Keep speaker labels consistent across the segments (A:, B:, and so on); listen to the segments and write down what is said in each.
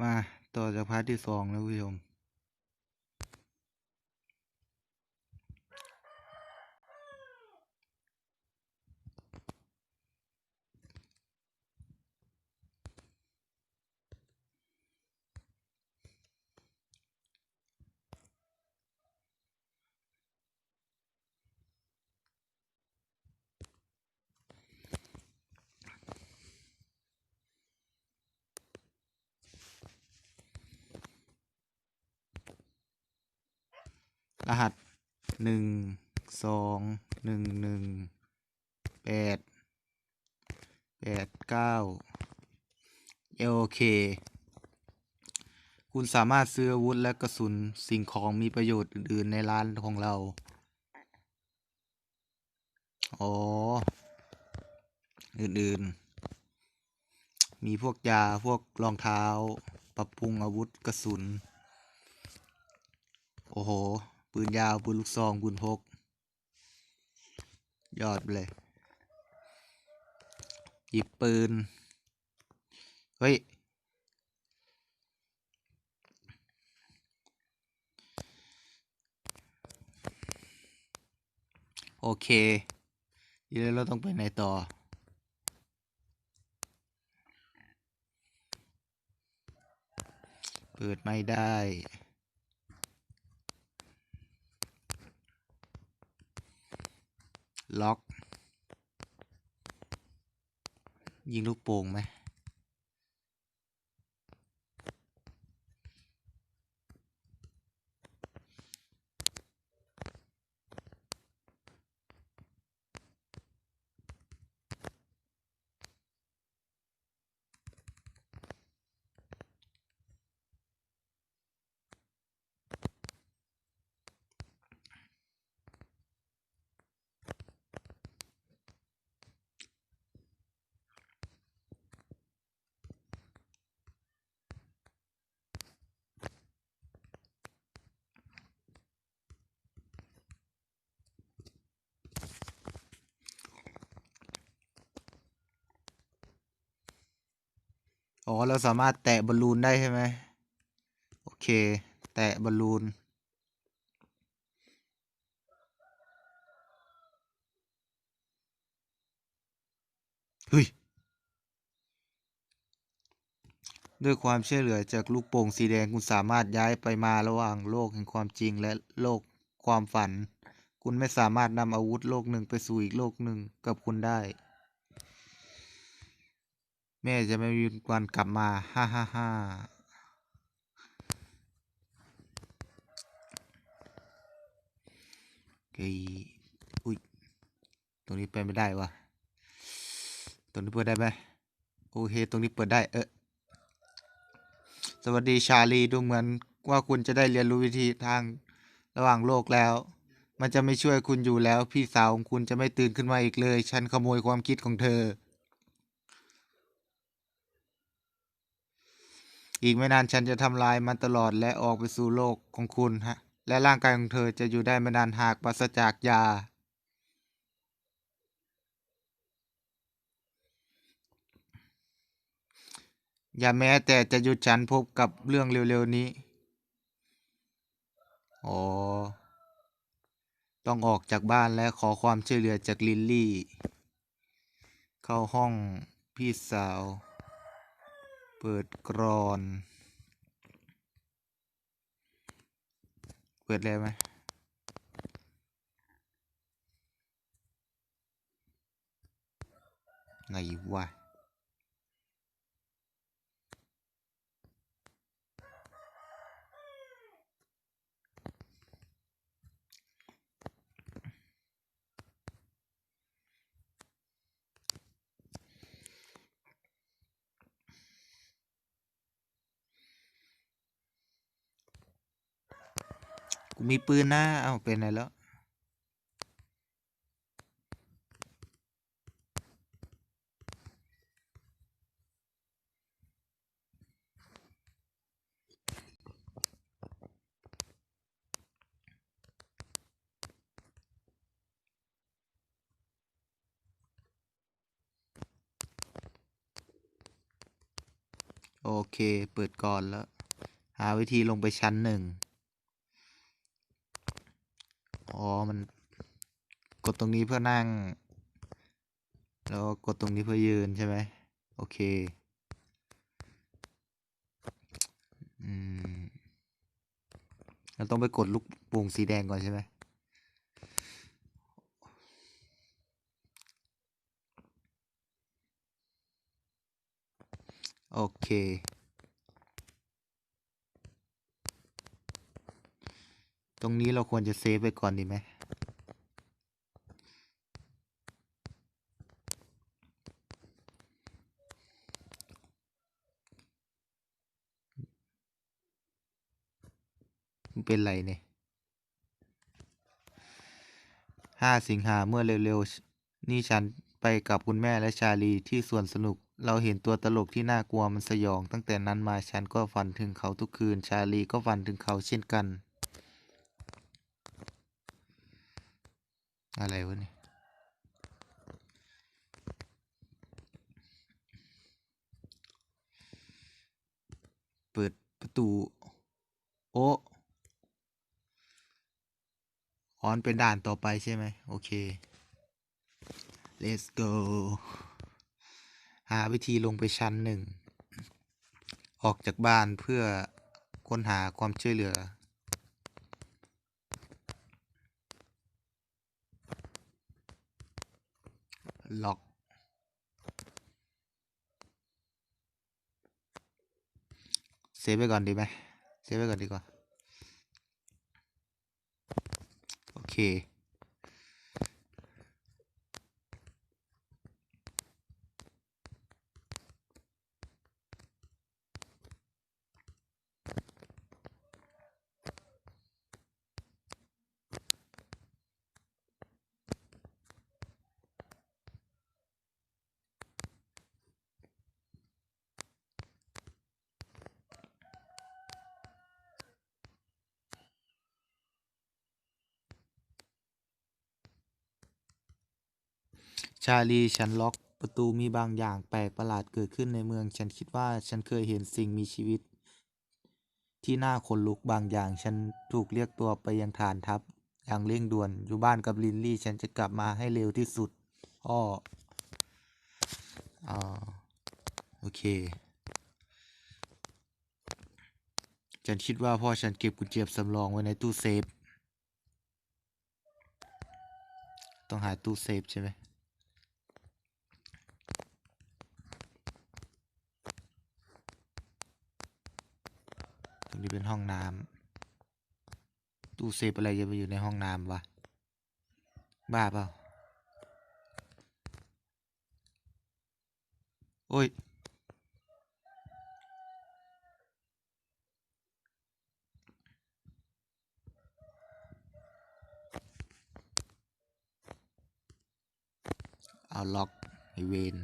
A: มาต่อจากพาร์ทที่สองแล้วคุณผู้ชม รหัสหนึ่งสองหนึ่งหนึ่งแปดแปดเก้าโอเค คุณสามารถซื้ออาวุธและกระสุนสิ่งของมีประโยชน์อื่น ๆ ในร้านของเรา อ๋อ อื่น ๆ มีพวกยาพวกรองเท้า ปรับปรุงอาวุธกระสุน โอ้โห ปืนยาว ปืนลูกซอง ปืนพก ยอดไปเลย หยิบปืน เฮ้ย โอเคทีนี้เราต้องไปไหนต่อเปิดไม่ได้ ล็อก ยิงลูกโป่งไหม อ๋อ เราสามารถแตะบอลลูนได้ใช่ไหมโอเค แตะบอลลูน เฮ้ย ด้วยความช่วยเหลือจากลูกโป่งสีแดงคุณสามารถย้ายไปมาระหว่างโลกแห่งความจริงและโลกความฝัน คุณไม่สามารถนำอาวุธโลกหนึ่งไปสู่อีกโลกหนึ่งกับคุณได้ แม่จะไม่มีวันกลับมาฮ่าฮ่าฮ่าเฮ้ยอุ้ย ตรงนี้ไปไม่ได้วะตรงนี้เปิดได้ไหมโอเค ตรงนี้เปิดได้ เออ สวัสดีชาลี ดูเหมือนว่าคุณจะได้เรียนรู้วิธีทางระหว่างโลกแล้ว มันจะไม่ช่วยคุณอยู่แล้ว พี่สาวของคุณจะไม่ตื่นขึ้นมาอีกเลย ฉันขโมยความคิดของเธอ อีกไม่นานฉันจะทำลายมันตลอดและออกไปสู่โลกของคุณฮะ และร่างกายของเธอจะอยู่ได้ไม่นานหากปราศจากยา อย่าแม้แต่จะหยุดฉันพบกับเรื่องเร็วๆนี้ อ๋อ ต้องออกจากบ้านและขอความช่วยเหลือจากลิลลี่ เข้าห้องพี่สาว เปิดกรอน เปิดแล้วไหมไงวะ มีปืนนะเอาเป็นไรแล้ว โอเค เปิดก่อนแล้ว หาวิธีลงไปชั้นหนึ่ง อ๋อมันกดตรงนี้เพื่อนั่ง แล้วก็กดตรงนี้เพื่อยืนใช่ไหมโอเค อืมเราต้องไปกดลูกปุ่งสีแดงก่อนใช่ไหมโอเค ตรงนี้เราควรจะเซฟไปก่อนดีไหมเป็นไรเนี่ยห้าสิงหาเมื่อเร็วๆ นี่ฉันไปกับคุณแม่และชาลีที่สวนสนุก เราเห็นตัวตลกที่น่ากลัวมันสยอง ตั้งแต่นั้นมาฉันก็ฝันถึงเขาทุกคืน ชาลีก็ฝันถึงเขาเช่นกัน อะไรวะเนี่ยเปิดประตู โอ้ออนเป็นด่านต่อไปใช่ไหม โอเค let's go หาวิธีลงไปชั้นหนึ่ง ออกจากบ้านเพื่อค้นหาความช่วยเหลือ ล็อก เซฟไปก่อนดีไหมเซฟไปก่อนดีกว่า โอเค ชาลีฉันล็อกประตูมีบางอย่างแปลกประหลาดเกิดขึ้นในเมือง ฉันคิดว่าฉันเคยเห็นสิ่งมีชีวิต ที่น่าขนลุกบางอย่าง ฉันถูกเรียกตัวไปยังฐานทัพ อย่างเร่งด่วนอยู่บ้านกับลินลี่ ฉันจะกลับมาให้เร็วที่สุดอ้ออโอเค ฉันคิดว่าพ่อฉันเก็บกุญแจสำรองไว้ในตู้เซฟ ต้องหาตู้เซฟใช่ไหม รงนี้เป็นห้องน้ำตู้เซฟอะไรจะไปอยู่ในห้องน้ำวะ บ้าเปล่า โอ้ย เอาล็อกไอเวน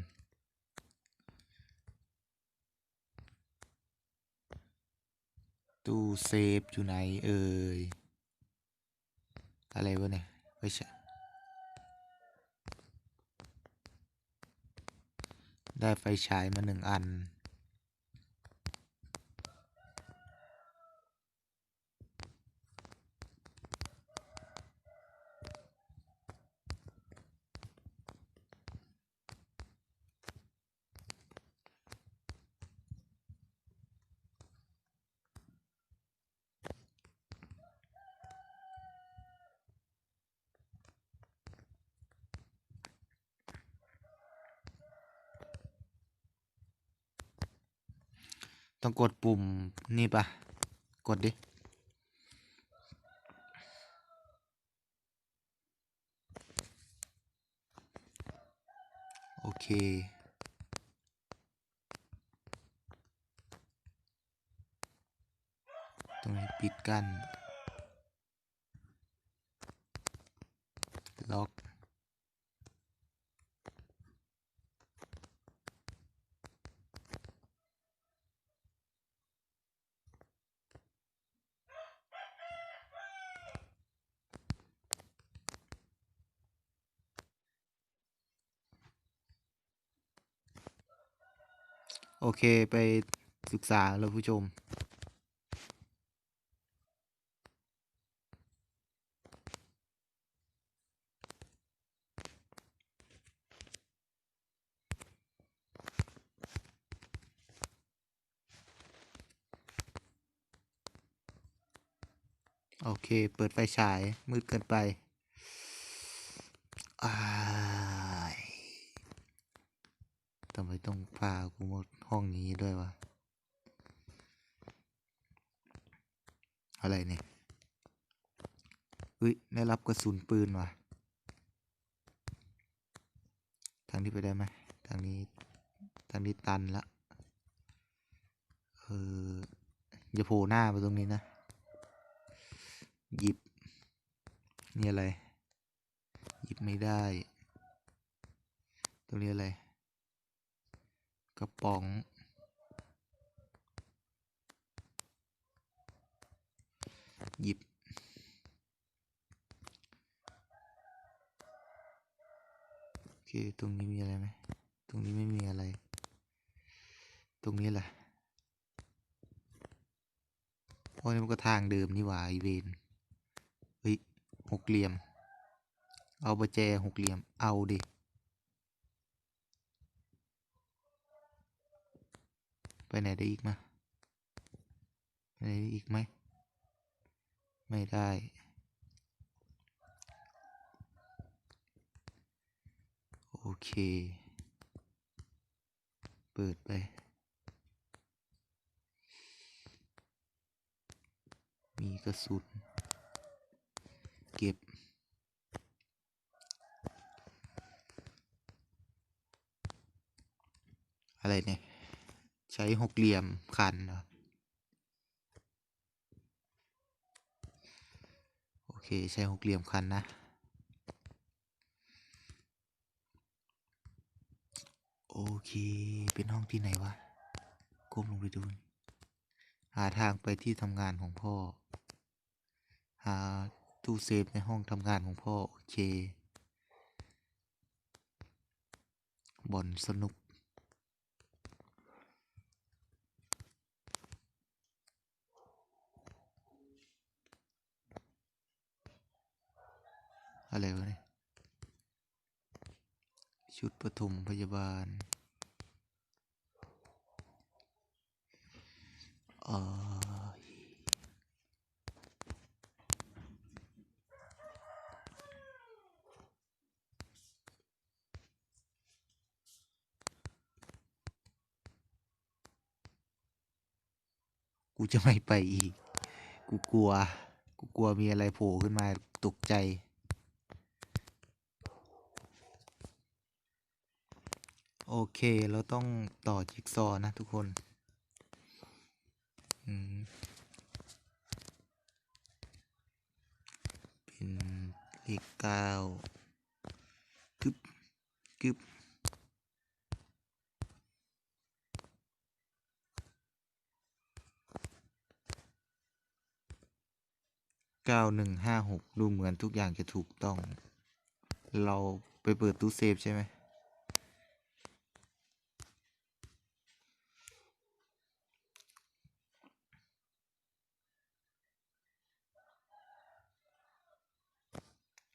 A: ตู้เซฟอยู่ไหนเอ่ย อะไรวะเนี่ยไม่ใช่ได้ไฟฉายมาหนึ่งอัน ต้องกดปุ่มนี่ปะกดดิ โอเค ตรงนี้ปิดกั้น ล็อก โอ เคไปศึกษาแล้วผู้ชม โอเค เปิดไฟฉาย มืดเกินไปอ้ายทำไม ต้องพากูมาห้องนี้ด้วยวะอะไรเนี่ยอุ้ยได้รับกระสุนปืนว่ะทางนี้ไปได้ไหมทางนี้ทางนี้ตันละเอออย่าโผล่หน้าไปตรงนี้นะ หยิบ นี่อะไร หยิบไม่ได้ ตรงนี้อะไร กระป๋องหยิบ โอเค ตรงนี้มีอะไรไหม ตรงนี้ไม่มีอะไร ตรงนี้แหละโอ้ยนี่มันก็ทางเดิมนี่หว่าไอเวนเฮ้ยหกเหลี่ยม เอาประแจหกเหลี่ยม เอาดิ ไปไหนได้อีกมาไปไหนได้อีกไหม ไม่ได้ โอเค เปิดไปมีกระสุนเก็บ อะไรเนี่ย ช้หกเหลี่ยมคันเหรอโอเคใช้หกเหลี่ยมคันนะโอเคเป็นห้องที่ไหนวะก้มลงไปดู หาทางไปที่ทำงานของพ่อ หาตู้เซฟในห้องทำงานของพ่อ โอเค บ่อนสนุก อะไรวะเนี่ยชุดปฐมพยาบาลเอ่อกูจะไม่ไปอีก กูกลัว กูกลัวมีอะไรโผล่ขึ้นมาตกใจ โอเค เราต้องต่อจิ๊กซอนะทุกคนเป็นเลขเก้ากึบกึบเก้าหนึ่งห้าหกดูเหมือนทุกอย่างจะถูกต้อง เราไปเปิดตู้เซฟใช่ไหม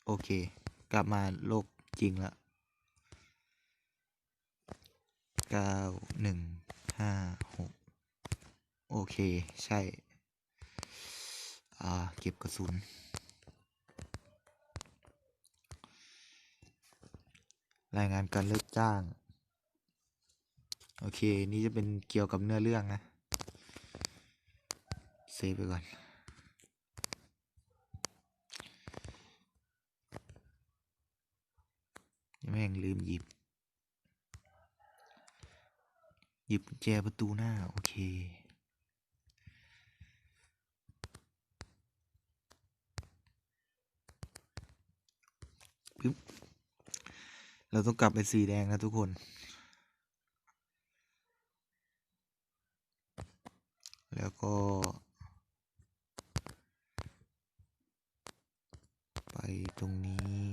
A: โอเค กลับมาโลกจริงละเก้าหนึ่งห้าหกโอเค ใช่ อ่า เก็บกระสุน รายงานการเลิกจ้าง โอเค นี่จะเป็นเกี่ยวกับเนื้อเรื่องนะ เซฟไปก่อน แม่งลืมหยิบ หยิบแจประตูหน้า โอเคปึ๊บเราต้องกลับไปสีแดงนะทุกคนแล้วก็ ไปตรงนี้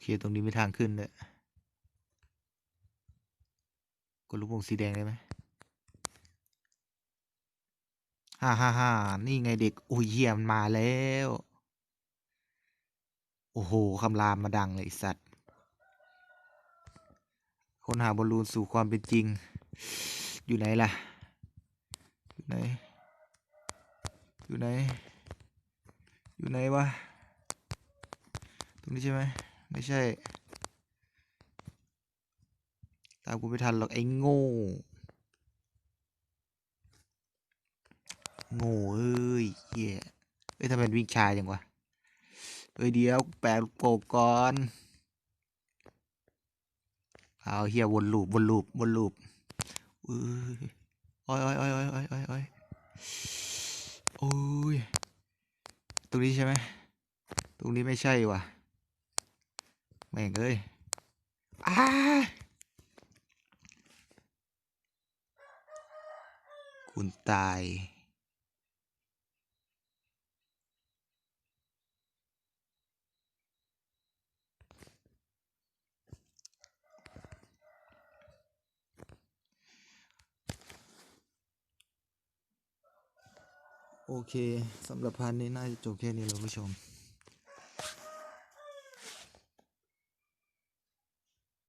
A: เคตรงนี้ไมีทางขึ้นเลยกดลูกโป่งสีแดงได้ไหมฮ่าฮ่าฮ่านี่ไงเด็ก โอ้ยเยี่ยมมาแล้ว โอ้โห คำรามมาดังเลยสัตว์ คนหาบอลลูนสู่ความเป็นจริง อยู่ไหนล่ะ อยู่ไหน อยู่ไหน อยู่ไหนวะ ตรงนี้ใช่ไหม ไม่ใช่ ตามกูไม่ทันหรอกไอ้โง่ โง่เอ้ยเหี้ยเอ้ยทำไมวิ่งชายจังวะ เอ้ยเดี๋ยวแปลกบก่อน เอาเฮียวนลูปวนลูปวนลูปอ้ยอ้อยอ้อยอ้อยอ้อยอ้อยอ้อยโอ้ย ตรงนี้ใช่ไหม ตรงนี้ไม่ใช่ว่ะ แม่งเอ้ยอ้าคุณตาย โอเคสำหรับพาร์ทนี้น่าจะจบแค่นี้แล้วผู้ชม